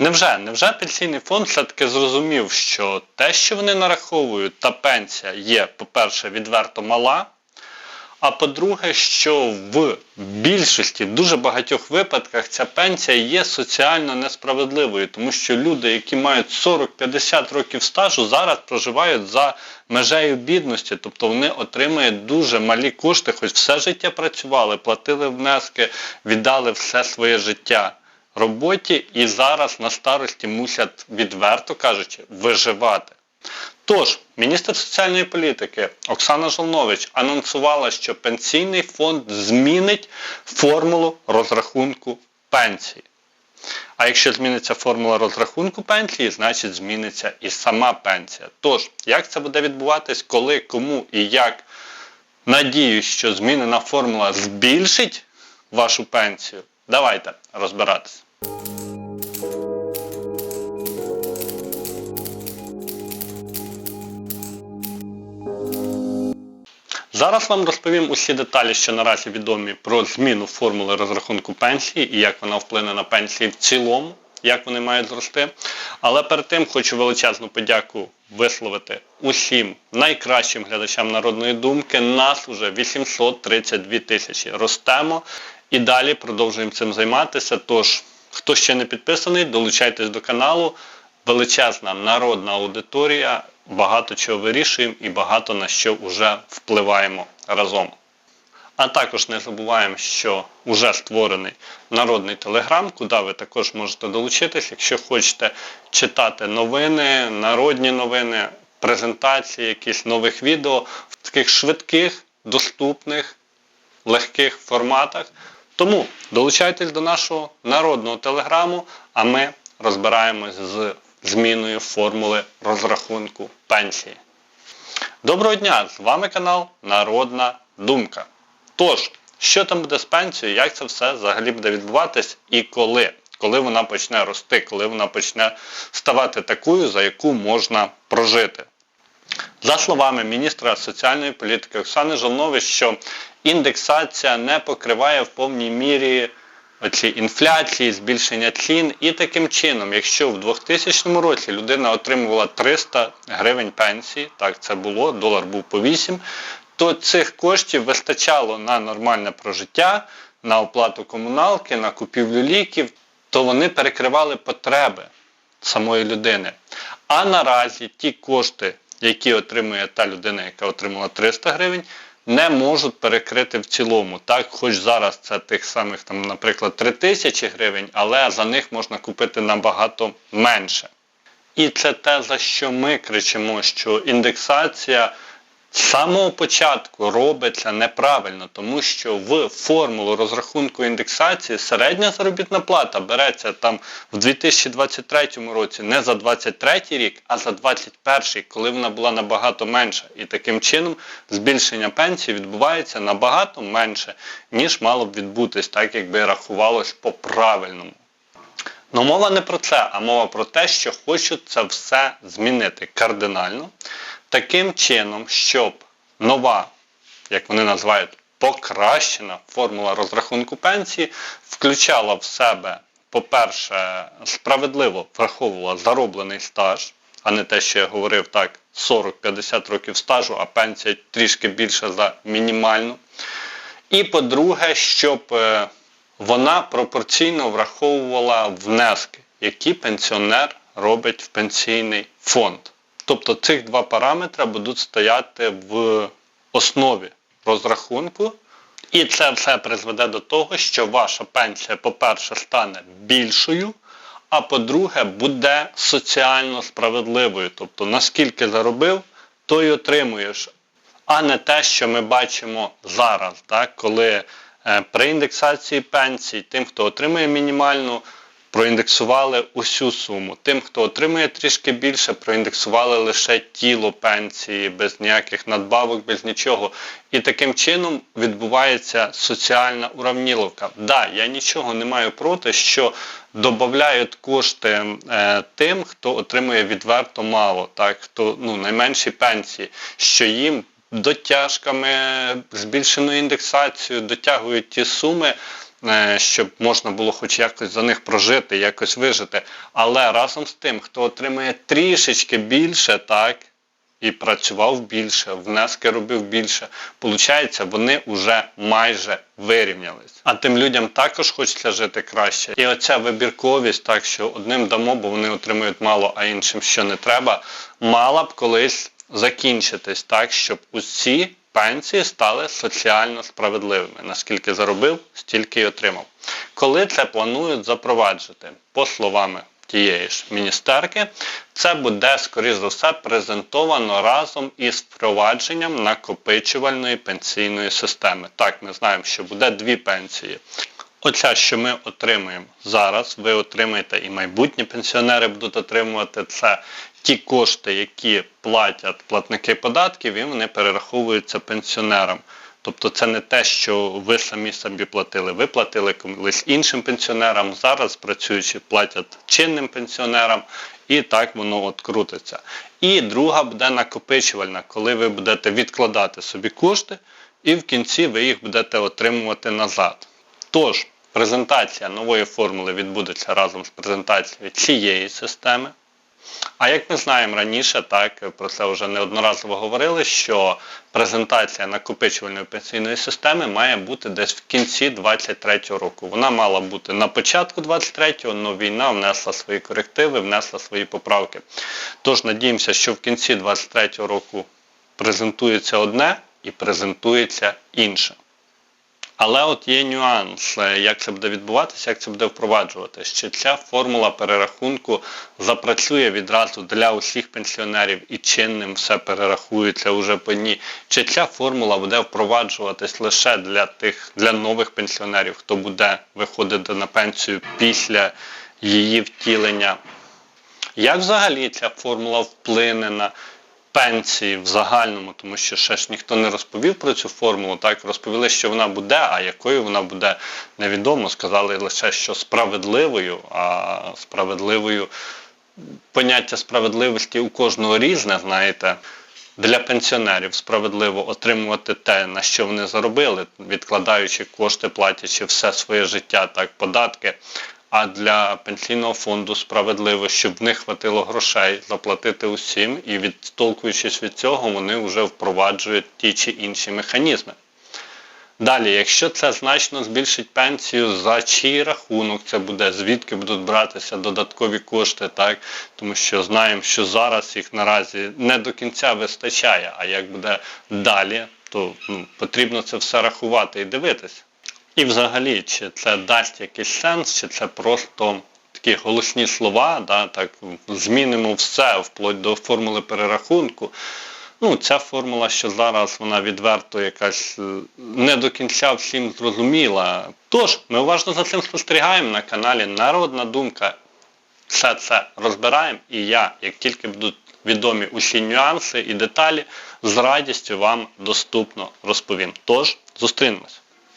Невже? Невже пенсійний фонд все-таки зрозумів, що те, що вони нараховують, та пенсія є, по-перше, відверто мала, а по-друге, що в більшості, в дуже багатьох випадках ця пенсія є соціально несправедливою, тому що люди, які мають 40-50 років стажу, зараз проживають за межею бідності, тобто вони отримують дуже малі кошти, хоч все життя працювали, платили внески, віддали все своє життя роботі і зараз на старості мусять, відверто кажучи, виживати. Тож, міністр соціальної політики Оксана Жолнович анонсувала, що пенсійний фонд змінить формулу розрахунку пенсії. А якщо зміниться формула розрахунку пенсії, значить зміниться і сама пенсія. Тож, як це буде відбуватись, коли, кому і як надіюсь, що змінена формула збільшить вашу пенсію, давайте розбиратися. Зараз вам розповім усі деталі, що наразі відомі про зміну формули розрахунку пенсії і як вона вплине на пенсії в цілому, як вони мають зрости. Але перед тим хочу величезну подяку висловити усім найкращим глядачам народної думки. Нас уже 832 тисячі. Ростемо і далі продовжуємо цим займатися. Тож, хто ще не підписаний, долучайтесь до каналу. Величезна народна аудиторія, багато чого вирішуємо і багато на що вже впливаємо разом. А також не забуваємо, що вже створений народний телеграм, куди ви також можете долучитись, якщо хочете читати новини, народні новини, презентації, якісь нових відео в таких швидких, доступних, легких форматах. Тому долучайтесь до нашого народного телеграму, а ми розбираємось з зміною формули розрахунку пенсії. Доброго дня! З вами канал Народна Думка. Тож, що там буде з пенсією, як це все взагалі буде відбуватись і коли? Коли вона почне рости, коли вона почне ставати такою, за яку можна прожити. За словами міністра соціальної політики Оксани Жолнович, що індексація не покриває в повній мірі оці інфляції, збільшення цін. І таким чином, якщо в 2000 році людина отримувала 300 гривень пенсії, так це було, долар був по 8, то цих коштів вистачало на нормальне прожиття, на оплату комуналки, на купівлю ліків, то вони перекривали потреби самої людини. А наразі ті кошти, які отримує та людина, яка отримала 300 гривень, не можуть перекрити в цілому. Так, хоч зараз це тих самих, там, наприклад, 3 тисячі гривень, але за них можна купити набагато менше. І це те, за що ми кричимо, що індексація з самого початку робиться неправильно, тому що в формулу розрахунку індексації середня заробітна плата береться там в 2023 році не за 23 рік, а за 21, коли вона була набагато менша. І таким чином збільшення пенсії відбувається набагато менше, ніж мало б відбутись, так якби рахувалось по правильному. Но мова не про це, а мова про те, що хочуть це все змінити кардинально, таким чином, щоб нова, як вони називають, покращена формула розрахунку пенсії включала в себе, по-перше, справедливо враховувала зароблений стаж, а не те, що я говорив так, 40-50 років стажу, а пенсія трішки більша за мінімальну. І по-друге, щоб е, вона пропорційно враховувала внески, які пенсіонер робить в пенсійний фонд. Тобто цих два параметри будуть стояти в основі розрахунку, і це все призведе до того, що ваша пенсія, по-перше, стане більшою, а по-друге, буде соціально справедливою. Тобто, наскільки заробив, то й отримуєш, а не те, що ми бачимо зараз, так, коли е, при індексації пенсій тим, хто отримує мінімальну, проіндексували усю суму. Тим, хто отримує трішки більше, проіндексували лише тіло пенсії, без ніяких надбавок, без нічого. І таким чином відбувається соціальна уравніловка. Да, я нічого не маю проти, що додають кошти е, тим, хто отримує відверто мало, так, хто ну, найменші пенсії, що їм дотяжками, збільшеною індексацією дотягують ті суми, щоб можна було хоч якось за них прожити, якось вижити. Але разом з тим, хто отримує трішечки більше, так, і працював більше, внески робив більше, получається, вони вже майже вирівнялись. А тим людям також хочеться жити краще. І оця вибірковість, так що одним дамо, бо вони отримують мало, а іншим що не треба, мала б колись закінчитись так, щоб усі пенсії стали соціально справедливими. Наскільки заробив, стільки й отримав. Коли це планують запроваджувати, по словами тієї ж міністерки, це буде, скоріш за все, презентовано разом із впровадженням накопичувальної пенсійної системи. Так, ми знаємо, що буде дві пенсії. Оця, що ми отримуємо зараз, ви отримаєте і майбутні пенсіонери будуть отримувати це ті кошти, які платять платники податків, і вони перераховуються пенсіонерам. Тобто це не те, що ви самі собі платили. Ви платили колись іншим пенсіонерам, зараз працюючи платять чинним пенсіонерам, і так воно от крутиться. І друга буде накопичувальна, коли ви будете відкладати собі кошти, і в кінці ви їх будете отримувати назад. Тож, презентація нової формули відбудеться разом з презентацією цієї системи. А як ми знаємо раніше, так про це вже неодноразово говорили, що презентація накопичувальної пенсійної системи має бути десь в кінці 2023 року. Вона мала бути на початку 2023, але війна внесла свої корективи, внесла свої поправки. Тож надіємося, що в кінці 2023 року презентується одне і презентується інше. Але от є нюанс, е, як це буде відбуватися, як це буде впроваджуватися. Чи ця формула перерахунку запрацює відразу для усіх пенсіонерів і чинним все перерахується уже по дні. Чи ця формула буде впроваджуватись лише для тих, для нових пенсіонерів, хто буде виходити на пенсію після її втілення? Як взагалі ця формула вплине на пенсії в загальному, тому що ще ж ніхто не розповів про цю формулу, так розповіли, що вона буде, а якою вона буде невідомо. Сказали лише, що справедливою, а справедливою поняття справедливості у кожного різне, знаєте. Для пенсіонерів справедливо отримувати те, на що вони заробили, відкладаючи кошти, платячи все своє життя, так податки. А для пенсійного фонду справедливо, щоб в них хватило грошей заплатити усім, і відтолкуючись від цього, вони вже впроваджують ті чи інші механізми. Далі, якщо це значно збільшить пенсію, за чий рахунок це буде, звідки будуть братися додаткові кошти, так? тому що знаємо, що зараз їх наразі не до кінця вистачає, а як буде далі, то ну, потрібно це все рахувати і дивитися. І взагалі, чи це дасть якийсь сенс, чи це просто такі голосні слова, да, так, змінимо все вплоть до формули перерахунку. Ну, ця формула, що зараз вона відверто якась е, не до кінця всім зрозуміла. Тож, ми уважно за цим спостерігаємо на каналі Народна Думка. Все це розбираємо, і я, як тільки будуть відомі усі нюанси і деталі, з радістю вам доступно розповім. Тож, зустрінемось.